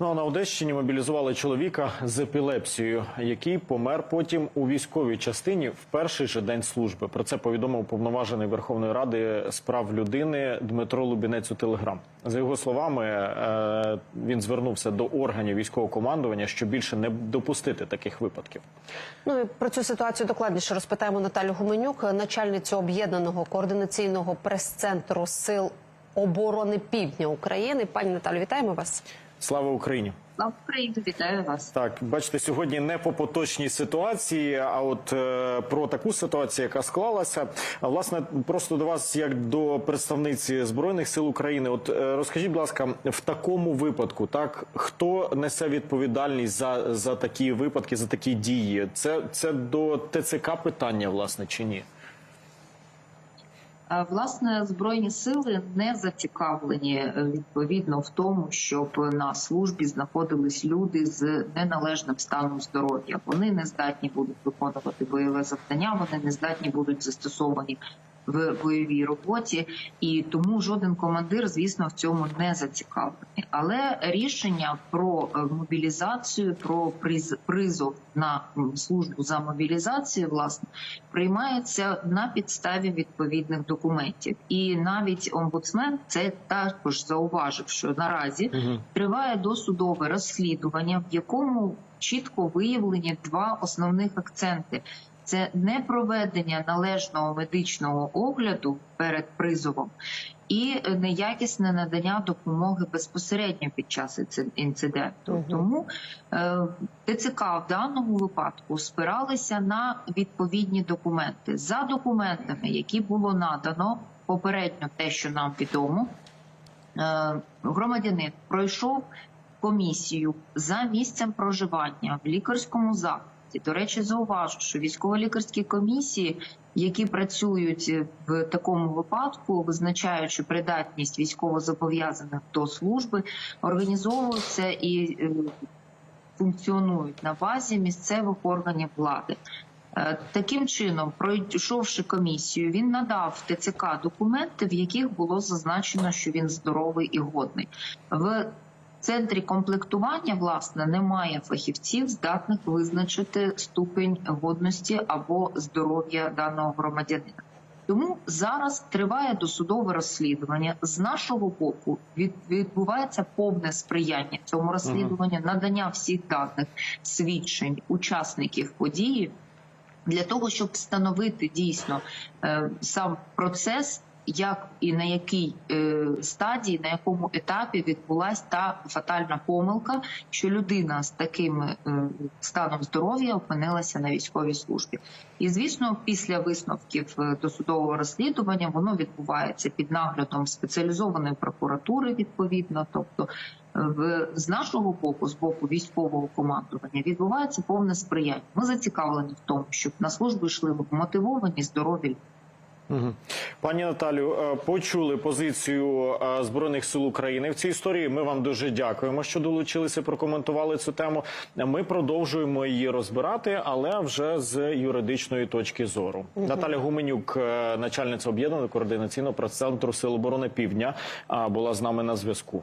Ну а на Одещині мобілізували чоловіка з епілепсією, який помер потім у військовій частині в перший же день служби. Про це повідомив повноважений Верховної Ради з прав людини Дмитро Лубінець у Телеграм. За його словами, е, він звернувся до органів військового командування, щоб більше не допустити таких випадків. Ну і про цю ситуацію докладніше розпитаємо Наталю Гуменюк, начальницю об'єднаного координаційного прес-центру сил оборони Півдня України. Пані Наталю, вітаємо вас. Слава Україні! Слава Україні, вітаю вас. Так, бачите, сьогодні не по поточній ситуації, а от е, про таку ситуацію, яка склалася. Власне, просто до вас, як до представниці збройних сил України, от е, розкажіть, будь ласка, в такому випадку, так хто несе відповідальність за, за такі випадки, за такі дії? Це, це до ТЦК питання, власне, чи ні? Власне, збройні сили не зацікавлені е, відповідно в тому, щоб на службі знаходились люди з неналежним станом здоров'я. Вони не здатні будуть виконувати бойове завдання, вони не здатні будуть застосовані в бойовій роботі, і тому жоден командир, звісно, в цьому не зацікавлений. Але рішення про е, мобілізацію, про приз- призов на службу за мобілізацію, власне, приймається на підставі відповідних документів. І навіть омбудсмен це також зауважив, що наразі триває досудове розслідування, в якому чітко виявлені два основних акценти. Це не проведення належного медичного огляду перед призовом і неякісне надання допомоги безпосередньо під час інциденту. Мгм. Тому е, ТЦК в даному випадку спиралися на відповідні документи. За документами, які було надано попередньо, те, що нам відомо, е, громадянин пройшов комісію за місцем проживання в лікарському закладі. До речі, зауважу, що військово-лікарські комісії, які працюють в такому випадку, визначаючи придатність військовозобов'язаних до служби, організовуються і е, функціонують на базі місцевих органів влади. Е, Таким чином, пройшовши комісію, він надав ТЦК документи, в яких було зазначено, що він здоровий і годний. В центрі комплектування власне немає фахівців, здатних визначити ступень годності або здоров'я даного громадянина. Тому зараз триває досудове розслідування. З нашого боку від, відбувається повне сприяння цьому розслідуванню, надання всіх даних свідчень учасників події для того, щоб встановити дійсно е, сам процес, як і на якій е, стадії, на якому етапі відбулася та фатальна помилка, що людина з таким е, станом здоров'я опинилася на військовій службі. І звісно, після висновків е, досудового розслідування воно відбувається під наглядом спеціалізованої прокуратури, відповідно, тобто. В з нашого боку, з боку військового командування, відбувається повне сприяння. Ми зацікавлені в тому, щоб на службу йшли мотивовані, здорові Мгм. Пані Наталю, е, почули позицію е, збройних сил України в цій історії. Ми вам дуже дякуємо, що долучилися, прокоментували цю тему. Ми продовжуємо її розбирати, але вже з юридичної точки зору. Наталя Гуменюк, е, начальниця об'єднаного координаційного прес-центру Сил оборони Півдня, була з нами на зв'язку.